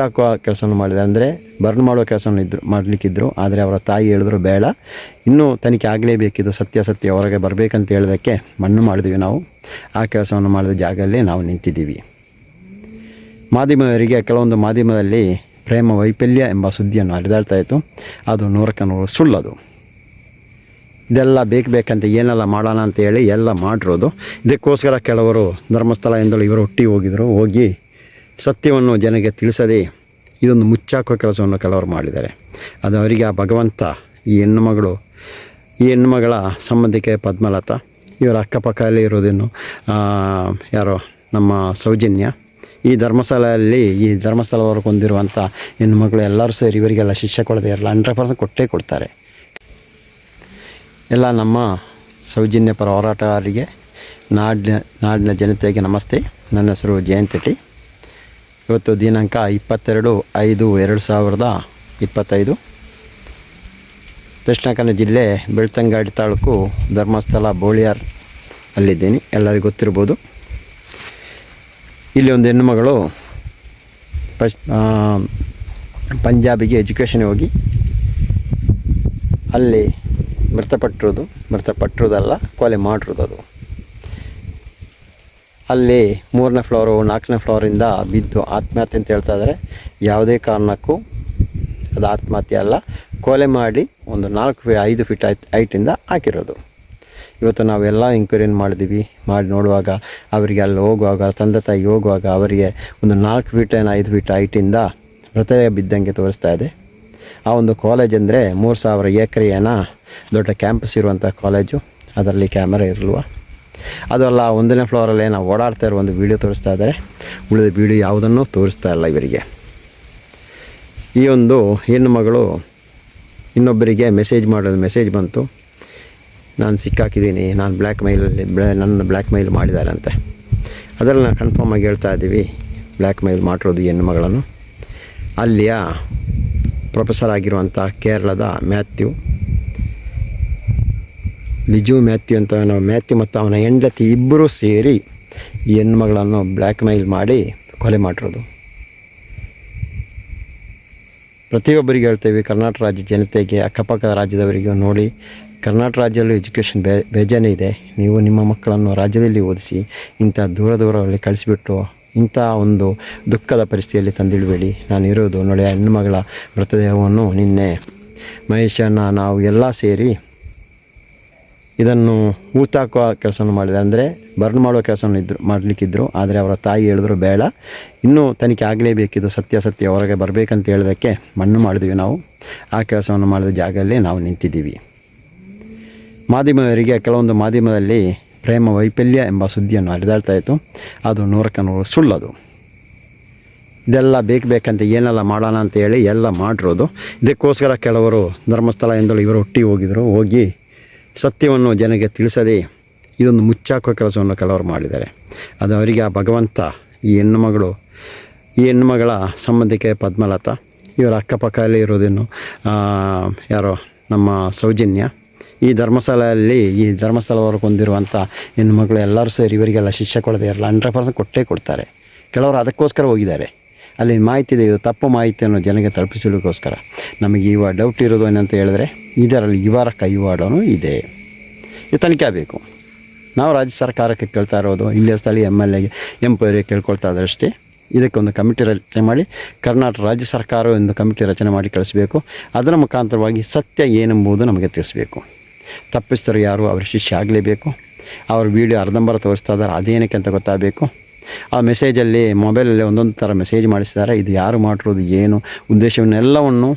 ಹಾಕುವ ಕೆಲಸವನ್ನು ಮಾಡಿದೆ. ಅಂದರೆ ಬರ್ನ್ ಮಾಡುವ ಕೆಲಸವನ್ನು ಇದ್ರು, ಮಾಡಲಿಕ್ಕಿದ್ರು. ಆದರೆ ಅವರ ತಾಯಿ ಹೇಳಿದ್ರು, ಬೇಡ. ಇನ್ನೂ ತನಿಖೆ ಆಗಲೇಬೇಕಿದ್ದು ಸತ್ಯ ಸತ್ಯ. ಹೊರಗೆ ಬರಬೇಕಂತ ಹೇಳೋದಕ್ಕೆ ಮಣ್ಣು ಮಾಡಿದ್ವಿ ನಾವು. ಆ ಕೆಲಸವನ್ನು ಮಾಡಿದ ಜಾಗದಲ್ಲಿ ನಾವು ನಿಂತಿದ್ದೀವಿ. ಮಾಧ್ಯಮದವರಿಗೆ ಕೆಲವೊಂದು ಮಾಧ್ಯಮದಲ್ಲಿ ಪ್ರೇಮ ವೈಫಲ್ಯ ಎಂಬ ಸುದ್ದಿಯನ್ನು ಹರಿದಾಡ್ತಾ ಇತ್ತು. ಅದು ನೂರಕ್ಕೆ ನೂರು ಸುಳ್ಳದು. ಇದೆಲ್ಲ ಬೇಕು ಬೇಕಂತ ಏನೆಲ್ಲ ಮಾಡೋಣ ಅಂತ ಹೇಳಿ ಎಲ್ಲ ಮಾಡಿರೋದು. ಇದಕ್ಕೋಸ್ಕರ ಕೆಲವರು ಧರ್ಮಸ್ಥಳ ಎಂದಳು ಇವರು ಒಟ್ಟಿಗೆ ಹೋಗಿದ್ರು. ಹೋಗಿ ಸತ್ಯವನ್ನು ಜನಕ್ಕೆ ತಿಳಿಸದೆ ಇದೊಂದು ಮುಚ್ಚಾಕೋ ಕೆಲಸವನ್ನು ಕೆಲವರು ಮಾಡಿದ್ದಾರೆ. ಅದು ಅವರಿಗೆ ಆ ಭಗವಂತ, ಈ ಹೆಣ್ಣುಮಗಳು ಈ ಹೆಣ್ಣುಮಗಳ ಸಂಬಂಧಿಕೆ ಪದ್ಮಲತಾ, ಇವರ ಅಕ್ಕಪಕ್ಕದಲ್ಲಿ ಇರೋದೇನು ಯಾರೋ ನಮ್ಮ ಸೌಜನ್ಯ, ಈ ಧರ್ಮಸ್ಥಳದಲ್ಲಿ, ಈ ಧರ್ಮಸ್ಥಳವರೆಗೆ ಹೊಂದಿರುವಂಥ ಹೆಣ್ಣುಮಗಳು ಎಲ್ಲರೂ ಸೇರಿ ಇವರಿಗೆಲ್ಲ ಶಿಕ್ಷೆ ಕೊಡದೇ ಇರಲ್ಲ ಹಂಡ್ರೆಡ್ ಪರ್ಸೆಂಟ್ ಕೊಟ್ಟೇ ಕೊಡ್ತಾರೆ. ಎಲ್ಲ ನಮ್ಮ ಸೌಜನ್ಯ ಪರ ಹೋರಾಟಗಾರರಿಗೆ ನಾಡಿನ ನಾಡಿನ ಜನತೆಗೆ ನಮಸ್ತೆ. ನನ್ನ ಹೆಸರು ಜಯಂತಟಿ. ಇವತ್ತು ದಿನಾಂಕ ಇಪ್ಪತ್ತೆರಡು ಐದು ಎರಡು ಸಾವಿರದ ಇಪ್ಪತ್ತೈದು. ದಕ್ಷಿಣ ಕನ್ನಡ ಜಿಲ್ಲೆ ಬೆಳ್ತಂಗಾಡಿ ತಾಲೂಕು ಧರ್ಮಸ್ಥಳ ಬೋಳಿಯಾರ್ ಅಲ್ಲಿದ್ದೀನಿ. ಎಲ್ಲರಿಗೂ ಗೊತ್ತಿರ್ಬೋದು. ಇಲ್ಲಿ ಒಂದು ಹೆಣ್ಣುಮಗಳು ಪಶ್ ಪಂಜಾಬಿಗೆ ಎಜುಕೇಷನ್ ಹೋಗಿ ಅಲ್ಲಿ ಮೃತಪಟ್ಟಿರೋದು, ಮೃತಪಟ್ಟಿರೋದಲ್ಲ, ಕೊಲೆ ಮಾಡಿರೋದು ಅದು. ಅಲ್ಲಿ ಮೂರನೇ ಫ್ಲೋರು ನಾಲ್ಕನೇ ಫ್ಲೋರಿಂದ ಬಿದ್ದು ಆತ್ಮಹತ್ಯೆ ಅಂತ ಹೇಳ್ತಾ ಇದ್ದಾರೆ ಯಾವುದೇ ಕಾರಣಕ್ಕೂ ಅದು ಆತ್ಮಹತ್ಯೆ ಅಲ್ಲ. ಕೊಲೆ ಮಾಡಿ ಒಂದು ನಾಲ್ಕು ಫೀ ಐದು ಫೀಟ್ ಐತ್ ಐಟಿಂದ ಹಾಕಿರೋದು. ಇವತ್ತು ನಾವೆಲ್ಲ ಎಂಕ್ವೈರಿನ ಮಾಡಿದ್ದೀವಿ ಮಾಡಿ ನೋಡುವಾಗ ಅವರಿಗೆ ಅಲ್ಲಿ ಹೋಗುವಾಗ, ತಂದೆ ತಾಯಿ ಹೋಗುವಾಗ ಅವರಿಗೆ ಒಂದು ನಾಲ್ಕು ಫೀಟ್ ಏನು ಐದು ಫೀಟ್ ಐಟಿಂದ ಮೃತದೇಹ ಬಿದ್ದಂಗೆ ತೋರಿಸ್ತಾ ಇದೆ. ಆ ಒಂದು ಕಾಲೇಜ್ ಅಂದರೆ ಮೂರು ಸಾವಿರ ಏನ ದೊಡ್ಡ ಕ್ಯಾಂಪಸ್ ಇರುವಂಥ ಕಾಲೇಜು ಅದರಲ್ಲಿ ಕ್ಯಾಮರಾ ಇರಲ್ವ? ಅದಲ್ಲ, ಒಂದನೇ ಫ್ಲೋರಲ್ಲಿ ನಾವು ಓಡಾಡ್ತಾ ಇರೋ ಒಂದು ವೀಡಿಯೋ ತೋರಿಸ್ತಾ ಇದ್ದಾರೆ. ಉಳಿದ ವೀಡಿಯೋ ಯಾವುದನ್ನು ತೋರಿಸ್ತಾ ಇಲ್ಲ ಇವರಿಗೆ. ಈ ಒಂದು ಹೆಣ್ಣು ಮಗಳು ಇನ್ನೊಬ್ಬರಿಗೆ ಮೆಸೇಜ್ ಮಾಡೋದು ಮೆಸೇಜ್ ಬಂತು. ನಾನು ಸಿಕ್ಕಾಕಿದ್ದೀನಿ, ನಾನು ಬ್ಲ್ಯಾಕ್ ಮೈಲಲ್ಲಿ ನನ್ನ ಬ್ಲ್ಯಾಕ್ ಮೈಲ್ ಮಾಡಿದ್ದಾರೆ ಅಂತೆ ಅದರಲ್ಲಿ ನಾನು ಕನ್ಫರ್ಮ್ ಆಗಿ ಹೇಳ್ತಾ ಇದ್ದೀವಿ ಬ್ಲ್ಯಾಕ್ ಮೈಲ್ ಮಾಡಿರೋದು ಹೆಣ್ಣು ಮಗಳನ್ನು. ಅಲ್ಲಿಯ ಪ್ರೊಫೆಸರ್ ಆಗಿರುವಂಥ ಕೇರಳದ ಮ್ಯಾಥ್ಯೂ ಲಿಜು ಮ್ಯಾಥ್ಯೂ ಅಂತ ನಾವು ಮ್ಯಾಥ್ಯೂ ಮತ್ತು ಅವನ ಹೆಂಡತಿ ಇಬ್ಬರೂ ಸೇರಿ ಈ ಹೆಣ್ಮಗಳನ್ನು ಬ್ಲ್ಯಾಕ್ ಮೈಲ್ ಮಾಡಿ ಕೊಲೆ ಮಾಡಿರೋದು. ಪ್ರತಿಯೊಬ್ಬರಿಗೆ ಹೇಳ್ತೇವೆ, ಕರ್ನಾಟಕ ರಾಜ್ಯ ಜನತೆಗೆ ಅಕ್ಕಪಕ್ಕದ ರಾಜ್ಯದವರಿಗೂ ನೋಡಿ, ಕರ್ನಾಟಕ ರಾಜ್ಯದಲ್ಲೂ ಎಜುಕೇಷನ್ ಬೇ ಇದೆ. ನೀವು ನಿಮ್ಮ ಮಕ್ಕಳನ್ನು ರಾಜ್ಯದಲ್ಲಿ ಓದಿಸಿ, ಇಂಥ ದೂರ ದೂರದಲ್ಲಿ ಕಳಿಸಿಬಿಟ್ಟು, ಇಂಥ ಒಂದು ದುಃಖದ ಪರಿಸ್ಥಿತಿಯಲ್ಲಿ ತಂದಿಡಬೇಡಿ. ನಾನು ಇರೋದು ನೋಡಿ ಹೆಣ್ಣುಮಗಳ ಮೃತದೇಹವನ್ನು ನಿನ್ನೆ ಮಹೇಶನ ನಾವು ಎಲ್ಲ ಸೇರಿ ಇದನ್ನು ಊತಾಕುವ ಕೆಲಸವನ್ನು ಮಾಡಿದೆ ಅಂದರೆ ಬರ್ನ್ ಮಾಡುವ ಕೆಲಸವನ್ನು ಇದ್ರು, ಮಾಡಲಿಕ್ಕಿದ್ರು. ಆದರೆ ಅವರ ತಾಯಿ ಹೇಳಿದ್ರು, ಬೇಡ. ಇನ್ನೂ ತನಿಖೆ ಆಗಲೇಬೇಕಿದು. ಸತ್ಯ ಹೊರಗೆ ಬರಬೇಕಂತ ಹೇಳಿದಕ್ಕೆ ಮಣ್ಣು ಮಾಡಿದ್ವಿ ನಾವು. ಆ ಕೆಲಸವನ್ನು ಮಾಡಿದ ಜಾಗದಲ್ಲೇ ನಾವು ನಿಂತಿದ್ದೀವಿ. ಮಾಧ್ಯಮದವರಿಗೆ ಕೆಲವೊಂದು ಮಾಧ್ಯಮದಲ್ಲಿ ಪ್ರೇಮ ವೈಫಲ್ಯ ಎಂಬ ಸುದ್ದಿಯನ್ನು ಹರಿದಾಡ್ತಾ ಇತ್ತು. ಅದು ನೂರಕ್ಕೆ ನೂರು ಸುಳ್ಳದು. ಇದೆಲ್ಲ ಬೇಕು ಬೇಕಂತ ಏನೆಲ್ಲ ಮಾಡೋಣ ಅಂತ ಹೇಳಿ ಎಲ್ಲ ಮಾಡಿರೋದು. ಇದಕ್ಕೋಸ್ಕರ ಕೆಲವರು ಧರ್ಮಸ್ಥಳ ಎಂದಳು ಇವರು ಹುಟ್ಟಿ ಹೋಗಿದ್ರು. ಹೋಗಿ ಸತ್ಯವನ್ನು ಜನಕ್ಕೆ ತಿಳಿಸದೆ ಇದೊಂದು ಮುಚ್ಚಾಕುವ ಕೆಲಸವನ್ನು ಕೆಲವರು ಮಾಡಿದ್ದಾರೆ. ಅದು ಅವರಿಗೆ ಆ ಭಗವಂತ ಈ ಹೆಣ್ಣುಮಗಳು ಈ ಹೆಣ್ಣುಮಗಳ ಸಂಬಂಧಿಕೆ ಪದ್ಮಲತಾ ಇವರ ಅಕ್ಕಪಕ್ಕದಲ್ಲಿ ಇರೋದೇನು ಆ, ಯಾರೋ ನಮ್ಮ ಸೌಜನ್ಯ ಈ ಧರ್ಮಸ್ಥಳದಲ್ಲಿ ಈ ಧರ್ಮಸ್ಥಳವರೆಗೆ ಹೊಂದಿರುವಂಥ ಹೆಣ್ಣುಮಗಳು ಎಲ್ಲರೂ ಸೇರಿ ಇವರಿಗೆಲ್ಲ ಶಿಕ್ಷೆ ಕೊಡದೇ ಇರಲ್ಲ ಹಂಡ್ರೆಡ್ ಪರ್ಸೆಂಟ್ ಕೊಟ್ಟೇ ಕೊಡ್ತಾರೆ. ಕೆಲವರು ಅದಕ್ಕೋಸ್ಕರ ಹೋಗಿದ್ದಾರೆ. ಅಲ್ಲಿ ಮಾಹಿತಿ ಇದೆ, ಇದು ತಪ್ಪು ಮಾಹಿತಿಯನ್ನು ಜನಗೆ ತಲುಪಿಸಲಿಕ್ಕೋಸ್ಕರ ನಮಗೆ ಇವ ಡೌಟ್ ಇರೋದು ಏನಂತ ಹೇಳಿದ್ರೆ, ಇದರಲ್ಲಿ ಇವರ ಕೈವಾಡನೂ ಇದೆ. ಇದು ತನಿಖೆ ಆಗಬೇಕು. ನಾವು ರಾಜ್ಯ ಸರ್ಕಾರಕ್ಕೆ ಕೇಳ್ತಾ ಇರೋದು, ಇಲ್ಲಿಯ ಸ್ಥಳೀಯ ಎಂ ಎಲ್ ಎಗೆ ಎಂಪೈರಿ ಕೇಳ್ಕೊಳ್ತಾ ಇದ್ದಾರೆ ಅಷ್ಟೇ. ಇದಕ್ಕೊಂದು ಕಮಿಟಿ ರಚನೆ ಮಾಡಿ, ಕರ್ನಾಟಕ ರಾಜ್ಯ ಸರ್ಕಾರ ಒಂದು ಕಮಿಟಿ ರಚನೆ ಮಾಡಿ ಕಳಿಸಬೇಕು. ಅದರ ಮುಖಾಂತರವಾಗಿ ಸತ್ಯ ಏನೆಂಬುದು ನಮಗೆ ತಿಳಿಸಬೇಕು. ತಪ್ಪಿಸ್ತರು ಯಾರು, ಅವರ ಶಿಷ್ಯ ಆಗಲೇಬೇಕು. ಅವ್ರ ವೀಡಿಯೋ ಅರ್ಧಂಬರ ತೋರಿಸ್ತಾ ಇದ್ದಾರೆ, ಅದೇನಕ್ಕೆ ಅಂತ ಗೊತ್ತಾಗಬೇಕು. ಆ ಮೆಸೇಜಲ್ಲಿ ಮೊಬೈಲಲ್ಲಿ ಒಂದೊಂದು ಥರ ಮೆಸೇಜ್ ಮಾಡಿಸಿದ್ದಾರೆ ಇದು ಯಾರು ಮಾಡಿರೋದು, ಏನು ಉದ್ದೇಶವನ್ನೆಲ್ಲವನ್ನು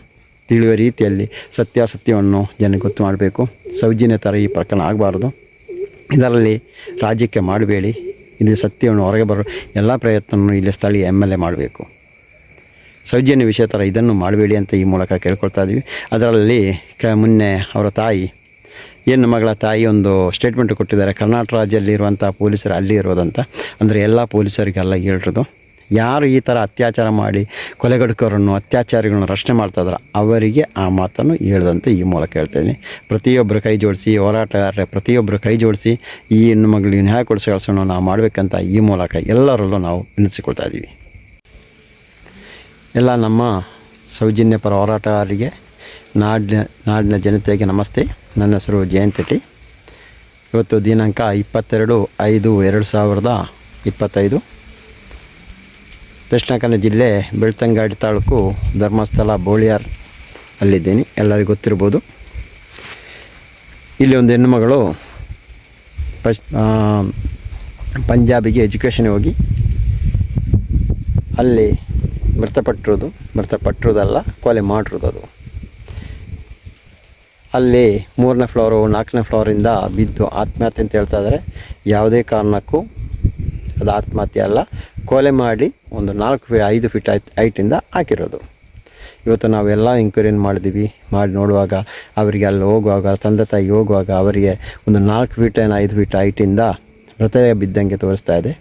ತಿಳಿಯುವ ರೀತಿಯಲ್ಲಿ ಸತ್ಯಾಸತ್ಯವನ್ನು ಜನಕ್ಕೆ ಗೊತ್ತು ಮಾಡಬೇಕು. ಸೌಜನ್ಯ ಥರ ಈ ಪ್ರಕರಣ ಆಗಬಾರ್ದು. ಇದರಲ್ಲಿ ರಾಜ್ಯಕ್ಕೆ ಮಾಡಬೇಡಿ. ಇದು ಸತ್ಯವನ್ನು ಹೊರಗೆ ಬರೋ ಎಲ್ಲ ಪ್ರಯತ್ನವನ್ನು ಇಲ್ಲಿ ಸ್ಥಳೀಯ ಎಂ ಎಲ್ ಎ ಮಾಡಬೇಕು. ಸೌಜನ್ಯ ವಿಷಯ ಥರ ಇದನ್ನು ಮಾಡಬೇಡಿ ಅಂತ ಈ ಮೂಲಕ ಕೇಳ್ಕೊಳ್ತಾ ಇದ್ದೀವಿ ಅದರಲ್ಲಿ ಕ, ಮೊನ್ನೆ ಅವರ ತಾಯಿ ಹೆಣ್ಣು ಮಗಳ ತಾಯಿ ಒಂದು ಸ್ಟೇಟ್ಮೆಂಟ್ ಕೊಟ್ಟಿದ್ದಾರೆ. ಕರ್ನಾಟಕ ರಾಜ್ಯದಲ್ಲಿರುವಂಥ ಪೊಲೀಸರು ಅಲ್ಲಿ ಇರೋದಂತ. ಅಂದರೆ ಎಲ್ಲ ಪೊಲೀಸರಿಗೆಲ್ಲ ಹೇಳಿರೋದು. ಯಾರು ಈ ಥರ ಅತ್ಯಾಚಾರ ಮಾಡಿ ಕೊಲೆಗಡುಕರನ್ನು, ಅತ್ಯಾಚಾರಿಗಳನ್ನು ರಕ್ಷಣೆ ಮಾಡ್ತಾ ಇದ್ದಾರೆ ಅವರಿಗೆ ಆ ಮಾತನ್ನು ಹೇಳ್ದಂತೆ ಈ ಮೂಲಕ ಹೇಳ್ತೇನೆ ಪ್ರತಿಯೊಬ್ಬರು ಕೈ ಜೋಡಿಸಿ ಹೋರಾಟಗಾರರ ಪ್ರತಿಯೊಬ್ಬರು ಕೈ ಜೋಡಿಸಿ ಈ ಹೆಣ್ಣು ಮಗಳಿಗೆ ನ್ಯಾಯ ಕೊಡಿಸಿ ಕೆಲಸವನ್ನು ನಾವು ಮಾಡಬೇಕಂತ ಈ ಮೂಲಕ ಎಲ್ಲರಲ್ಲೂ ನಾವು ವಿನಿಸಿಕೊಳ್ತಾ ಇದ್ದೀವಿ. ಎಲ್ಲ ನಮ್ಮ ಸೌಜನ್ಯ ಪರ ಹೋರಾಟಗಾರರಿಗೆ ನಾಡಿನ ನಾಡಿನ ಜನತೆಗೆ ನಮಸ್ತೆ. ನನ್ನ ಹೆಸರು ಜಯಂತಟಿ. ಇವತ್ತು ದಿನಾಂಕ ಇಪ್ಪತ್ತೆರಡು ಐದು ಎರಡು ಸಾವಿರದ ಇಪ್ಪತ್ತೈದು. ದಕ್ಷಿಣ ಕನ್ನಡ ಜಿಲ್ಲೆ ಬೆಳ್ತಂಗಾಡಿ ತಾಲೂಕು ಧರ್ಮಸ್ಥಳ ಬೋಳಿಯಾರ್ ಅಲ್ಲಿದ್ದೀನಿ ಎಲ್ಲರಿಗೂ ಗೊತ್ತಿರ್ಬೋದು ಇಲ್ಲಿ ಒಂದು ಹೆಣ್ಣುಮಗಳು ಪಶ್ ಪಂಜಾಬಿಗೆ ಎಜುಕೇಷನ್ಗೆ ಹೋಗಿ ಅಲ್ಲಿ ಮೃತಪಟ್ಟಿರೋದು, ಮೃತಪಟ್ಟಿರೋದಲ್ಲ, ಕೊಲೆ ಮಾಡಿರೋದು ಅದು. ಅಲ್ಲಿ ಮೂರನೇ ಫ್ಲೋರು ನಾಲ್ಕನೇ ಫ್ಲೋರಿಂದ ಬಿದ್ದು ಆತ್ಮಹತ್ಯೆ ಅಂತ ಹೇಳ್ತಾ ಇದ್ದಾರೆ ಯಾವುದೇ ಕಾರಣಕ್ಕೂ ಅದು ಆತ್ಮಹತ್ಯೆ ಅಲ್ಲ. ಕೊಲೆ ಮಾಡಿ ಒಂದು ನಾಲ್ಕು ಐದು ಫೀಟ್ ಐಟ್ ಐಟಿಂದ ಹಾಕಿರೋದು. ಇವತ್ತು ನಾವೆಲ್ಲ ಎಂಕ್ವೈರಿಯನ್ನು ಮಾಡಿದ್ದೀವಿ ಮಾಡಿ ನೋಡುವಾಗ ಅವರಿಗೆ ಅಲ್ಲಿ ಹೋಗುವಾಗ, ತಂದೆ ತಾಯಿ ಹೋಗುವಾಗ ಅವರಿಗೆ ಒಂದು ನಾಲ್ಕು ಫೀಟ್ ಏನು ಐದು ಫೀಟ್ ಐಟಿಂದ ಮೃತದೇಹ ಬಿದ್ದಂಗೆ ತೋರಿಸ್ತಾ ಇದೆ.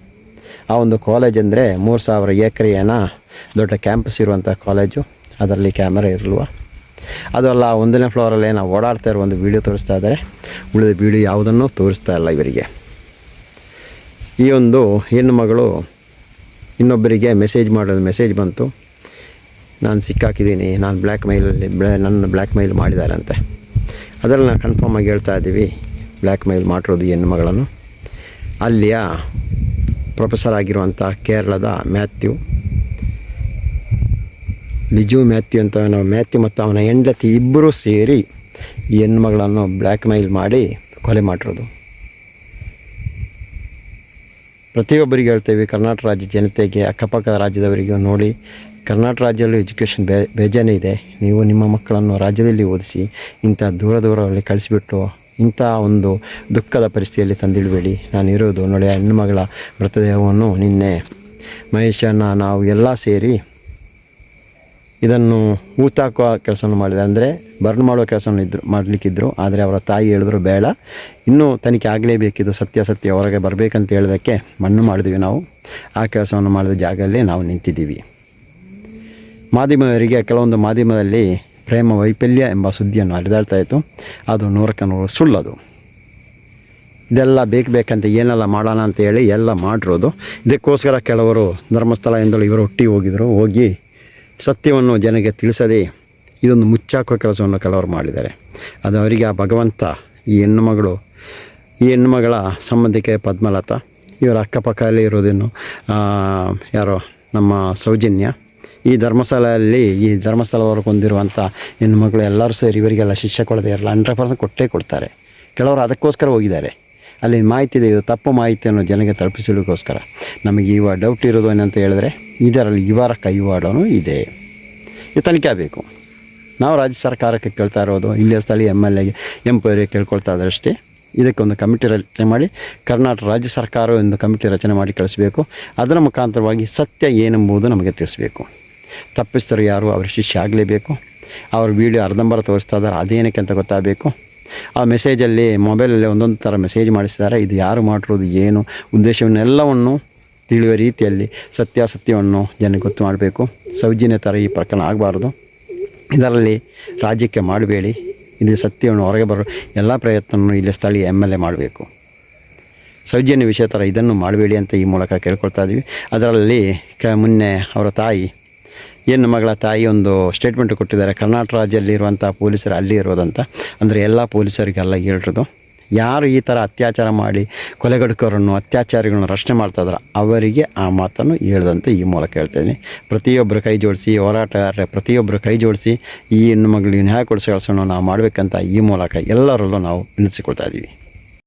ಆ ಒಂದು ಕಾಲೇಜ್ ಅಂದರೆ ಮೂರು ಸಾವಿರ ಎಕರೆಯೇನ ದೊಡ್ಡ ಕ್ಯಾಂಪಸ್ ಇರುವಂಥ ಕಾಲೇಜು ಅದರಲ್ಲಿ ಕ್ಯಾಮರಾ ಇರಲ್ವ? ಅದು ಅಲ್ಲ ಒಂದನೇ ಫ್ಲೋರಲ್ಲಿ ನಾವು ಓಡಾಡ್ತಾ ಇರೋ ಒಂದು ವೀಡಿಯೋ ತೋರಿಸ್ತಾ ಇದ್ದಾರೆ. ಉಳಿದ ವೀಡಿಯೋ ಯಾವುದನ್ನು ತೋರಿಸ್ತಾ ಇಲ್ಲ ಇವರಿಗೆ. ಈ ಒಂದು ಹೆಣ್ಣು ಮಗಳು ಇನ್ನೊಬ್ಬರಿಗೆ ಮೆಸೇಜ್ ಮಾಡೋದು ಮೆಸೇಜ್ ಬಂತು. ನಾನು ಸಿಕ್ಕಾಕಿದ್ದೀನಿ, ನಾನು ಬ್ಲ್ಯಾಕ್ ಮೈಲಲ್ಲಿ ನನ್ನ ಬ್ಲ್ಯಾಕ್ ಮೈಲ್ ಮಾಡಿದಾರಂತೆ. ಅದರಲ್ಲಿ ನಾವು ಕನ್ಫರ್ಮ್ ಆಗಿ ಹೇಳ್ತಾ ಇದ್ದೀವಿ ಬ್ಲ್ಯಾಕ್ ಮೈಲ್ ಮಾಡಿರೋದು ಹೆಣ್ಣು ಮಗಳನ್ನು. ಅಲ್ಲಿಯ ಪ್ರೊಫೆಸರ್ ಆಗಿರುವಂಥ ಕೇರಳದ ಮ್ಯಾಥ್ಯೂ ಲಿಜು ಮ್ಯಾಥ್ಯೂ ಅಂತ ನಾವು ಮ್ಯಾಥ್ಯೂ ಮತ್ತು ಅವನ ಹೆಂಡತಿ ಇಬ್ಬರೂ ಸೇರಿ ಈ ಹೆಣ್ಮಗಳನ್ನು ಬ್ಲ್ಯಾಕ್ ಮೈಲ್ ಮಾಡಿ ಕೊಲೆ ಮಾಡಿರೋದು. ಪ್ರತಿಯೊಬ್ಬರಿಗೆ ಹೇಳ್ತೇವೆ, ಕರ್ನಾಟಕ ರಾಜ್ಯ ಜನತೆಗೆ ಅಕ್ಕಪಕ್ಕದ ರಾಜ್ಯದವರಿಗೂ ನೋಡಿ, ಕರ್ನಾಟಕ ರಾಜ್ಯದಲ್ಲೂ ಎಜುಕೇಷನ್ ಬೇ, ಬೇಜಾನೇ ಇದೆ. ನೀವು ನಿಮ್ಮ ಮಕ್ಕಳನ್ನು ರಾಜ್ಯದಲ್ಲಿ ಓದಿಸಿ, ಇಂಥ ದೂರ ದೂರದಲ್ಲಿ ಕಳಿಸಿಬಿಟ್ಟು ಇಂಥ ಒಂದು ದುಃಖದ ಪರಿಸ್ಥಿತಿಯಲ್ಲಿ ತಂದಿಡಬೇಡಿ. ನಾನು ಇರೋದು ನೋಡಿ ಹೆಣ್ಣುಮಗಳ ಮೃತದೇಹವನ್ನು ನಿನ್ನೆ ಮಹೇಶನ ನಾವು ಎಲ್ಲ ಸೇರಿ ಇದನ್ನು ಊತಾಕುವ ಕೆಲಸವನ್ನು ಮಾಡಿದೆ. ಅಂದರೆ ಬರ್ನ್ ಮಾಡುವ ಕೆಲಸವನ್ನು ಇದ್ರು, ಮಾಡಲಿಕ್ಕಿದ್ರು. ಆದರೆ ಅವರ ತಾಯಿ ಹೇಳಿದ್ರು, ಬೇಡ. ಇನ್ನೂ ತನಿಖೆ ಆಗಲೇಬೇಕಿದ್ದು ಸತ್ಯ ಸತ್ಯ. ಹೊರಗೆ ಬರಬೇಕಂತ ಹೇಳೋದಕ್ಕೆ ಮಣ್ಣು ಮಾಡಿದ್ವಿ ನಾವು. ಆ ಕೆಲಸವನ್ನು ಮಾಡಿದ ಜಾಗದಲ್ಲಿ ನಾವು ನಿಂತಿದ್ದೀವಿ. ಮಾಧ್ಯಮದವರಿಗೆ ಕೆಲವೊಂದು ಮಾಧ್ಯಮದಲ್ಲಿ ಪ್ರೇಮ ವೈಫಲ್ಯ ಎಂಬ ಸುದ್ದಿಯನ್ನು ಹರಿದಾಡ್ತಾ ಇತ್ತು. ಅದು ನೂರಕ್ಕೆ ನೂರು ಸುಳ್ಳದು. ಇದೆಲ್ಲ ಬೇಕು ಬೇಕಂತ ಏನೆಲ್ಲ ಮಾಡೋಣ ಅಂತ ಹೇಳಿ ಎಲ್ಲ ಮಾಡಿರೋದು. ಇದಕ್ಕೋಸ್ಕರ ಕೆಲವರು ಧರ್ಮಸ್ಥಳ ಎಂದಳು ಇವರು ಹುಟ್ಟಿ ಹೋಗಿದ್ರು. ಹೋಗಿ ಸತ್ಯವನ್ನು ಜನಕ್ಕೆ ತಿಳಿಸದೆ ಇದೊಂದು ಮುಚ್ಚಾಕುವ ಕೆಲಸವನ್ನು ಕೆಲವರು ಮಾಡಿದ್ದಾರೆ. ಅದು ಅವರಿಗೆ ಆ ಭಗವಂತ, ಈ ಹೆಣ್ಣುಮಗಳು ಈ ಹೆಣ್ಣುಮಗಳ ಸಂಬಂಧಿಕೆ ಪದ್ಮಲತಾ, ಇವರ ಅಕ್ಕಪಕ್ಕದಲ್ಲಿ ಇರೋದೇನು ಯಾರೋ ನಮ್ಮ ಸೌಜನ್ಯ, ಈ ಧರ್ಮಸ್ಥಳದಲ್ಲಿ, ಈ ಧರ್ಮಸ್ಥಳವರೆಗೆ ಹೊಂದಿರುವಂಥ ಹೆಣ್ಣುಮಗಳು ಎಲ್ಲರೂ ಸೇರಿ ಇವರಿಗೆಲ್ಲ ಶಿಕ್ಷೆ ಕೊಡದೇ ಇರಲ್ಲ ಹಂಡ್ರೆಡ್ ಪರ್ಸೆಂಟ್ ಕೊಟ್ಟೇ ಕೊಡ್ತಾರೆ. ಕೆಲವರು ಅದಕ್ಕೋಸ್ಕರ ಹೋಗಿದ್ದಾರೆ. ಅಲ್ಲಿ ಮಾಹಿತಿ ಇದೆ, ಇದು ತಪ್ಪು ಮಾಹಿತಿಯನ್ನು ಜನಕ್ಕೆ ತಲುಪಿಸಲಿಕ್ಕೋಸ್ಕರ. ನಮಗೆ ಇವ ಡೌಟ್ ಇರೋದು ಏನಂತ ಹೇಳಿದ್ರೆ, ಇದರಲ್ಲಿ ಇವರ ಕೈವಾಡನೂ ಇದೆ. ಇದು ತನಿಖೆ ಆಗಬೇಕು. ನಾವು ರಾಜ್ಯ ಸರ್ಕಾರಕ್ಕೆ ಕೇಳ್ತಾ ಇರೋದು, ಇಲ್ಲಿಯ ಸ್ಥಳೀಯ ಎಂ ಎಲ್ ಎಗೆ ಎಂಪೈರಿ ಕೇಳ್ಕೊಳ್ತಾ ಇದ್ದಾರೆ ಅಷ್ಟೇ. ಇದಕ್ಕೊಂದು ಕಮಿಟಿ ರಚನೆ ಮಾಡಿ, ಕರ್ನಾಟಕ ರಾಜ್ಯ ಸರ್ಕಾರ ಒಂದು ಕಮಿಟಿ ರಚನೆ ಮಾಡಿ ಕಳಿಸಬೇಕು. ಅದರ ಮುಖಾಂತರವಾಗಿ ಸತ್ಯ ಏನೆಂಬುದು ನಮಗೆ ತಿಳಿಸಬೇಕು. ತಪ್ಪಿಸ್ತರು ಯಾರು ಅವರ ಶಿಷ್ಯ ಆಗಲೇಬೇಕು. ಅವ್ರ ವೀಡಿಯೋ ಅರ್ಧಂಬರ ತೋರಿಸ್ತಾ ಇದ್ದಾರೆ, ಅದೇನಕ್ಕೆ ಅಂತ ಗೊತ್ತಾಗಬೇಕು. ಆ ಮೆಸೇಜಲ್ಲಿ ಮೊಬೈಲಲ್ಲಿ ಒಂದೊಂದು ಥರ ಮೆಸೇಜ್ ಮಾಡಿಸಿದ್ದಾರೆ. ಇದು ಯಾರು ಮಾಡಿರೋದು ಏನು ಉದ್ದೇಶವನ್ನೆಲ್ಲವನ್ನು ತಿಳಿಯುವ ರೀತಿಯಲ್ಲಿ ಸತ್ಯಾಸತ್ಯವನ್ನು ಜನಕ್ಕೆ ಗೊತ್ತು ಮಾಡಬೇಕು. ಸೌಜನ್ಯ ಥರ ಈ ಪ್ರಕರಣ ಆಗಬಾರ್ದು. ಇದರಲ್ಲಿ ರಾಜ್ಯಕ್ಕೆ ಮಾಡಬೇಡಿ. ಇದು ಸತ್ಯವನ್ನು ಹೊರಗೆ ಬರೋ ಎಲ್ಲ ಪ್ರಯತ್ನವನ್ನು ಇಲ್ಲಿ ಸ್ಥಳೀಯ ಎಂ ಎಲ್ ಎ ಮಾಡಬೇಕು. ಸೌಜನ್ಯ ವಿಷಯ ಥರ ಇದನ್ನು ಮಾಡಬೇಡಿ ಅಂತ ಈ ಮೂಲಕ ಕೇಳ್ಕೊಳ್ತಾ ಇದ್ದೀವಿ ಅದರಲ್ಲಿ ಕ, ಮೊನ್ನೆ ಅವರ ತಾಯಿ ಹೆಣ್ಣು ಮಗಳ ತಾಯಿ ಒಂದು ಸ್ಟೇಟ್ಮೆಂಟ್ ಕೊಟ್ಟಿದ್ದಾರೆ. ಕರ್ನಾಟಕ ರಾಜ್ಯದಲ್ಲಿರುವಂಥ ಪೊಲೀಸರು ಅಲ್ಲಿ ಇರೋದಂತ. ಅಂದರೆ ಎಲ್ಲ ಪೊಲೀಸರಿಗೆಲ್ಲ ಹೇಳಿರೋದು. ಯಾರು ಈ ಥರ ಅತ್ಯಾಚಾರ ಮಾಡಿ ಕೊಲೆಗಡುಕರನ್ನು, ಅತ್ಯಾಚಾರಿಗಳನ್ನು ರಕ್ಷಣೆ ಮಾಡ್ತಾ ಇದ್ದಾರೆ ಅವರಿಗೆ ಆ ಮಾತನ್ನು ಹೇಳ್ದಂತೆ ಈ ಮೂಲಕ ಹೇಳ್ತೇನೆ ಪ್ರತಿಯೊಬ್ಬರು ಕೈ ಜೋಡಿಸಿ ಹೋರಾಟಗಾರರ ಪ್ರತಿಯೊಬ್ಬರು ಕೈ ಜೋಡಿಸಿ ಈ ಹೆಣ್ಣು ಮಗಳಿಗೆ ನ್ಯಾಯ ಕೊಡಿಸಿ ಕೆಲಸವನ್ನು ನಾವು ಮಾಡಬೇಕಂತ ಈ ಮೂಲಕ ಎಲ್ಲರಲ್ಲೂ ನಾವು ವಿನಿಸಿಕೊಳ್ತಾ ಇದ್ದೀವಿ.